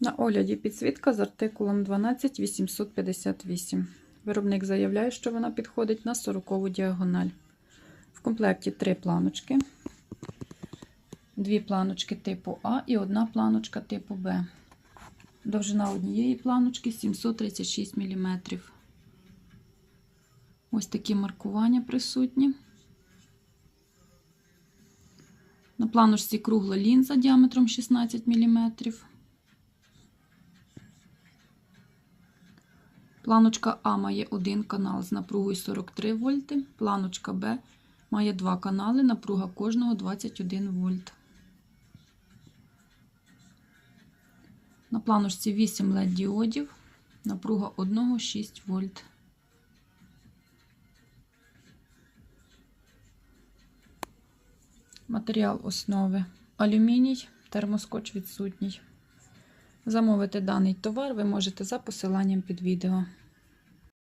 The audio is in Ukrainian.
На огляді підсвітка з артикулом 12858. Виробник заявляє, що вона підходить на 40 діагональ. В комплекті три планочки, дві планочки типу А і одна планочка типу Б. Довжина однієї планочки 736 мм. Ось такі маркування присутні. На планочці кругла лінза діаметром 16 мм. Планочка А має один канал з напругою 43 вольти. Планочка Б має два канали, напруга кожного 21 вольт. На планочці 8 LED діодів, напруга одного 6 вольт. Матеріал основи алюміній, термоскоч відсутній. Замовити даний товар ви можете за посиланням під відео.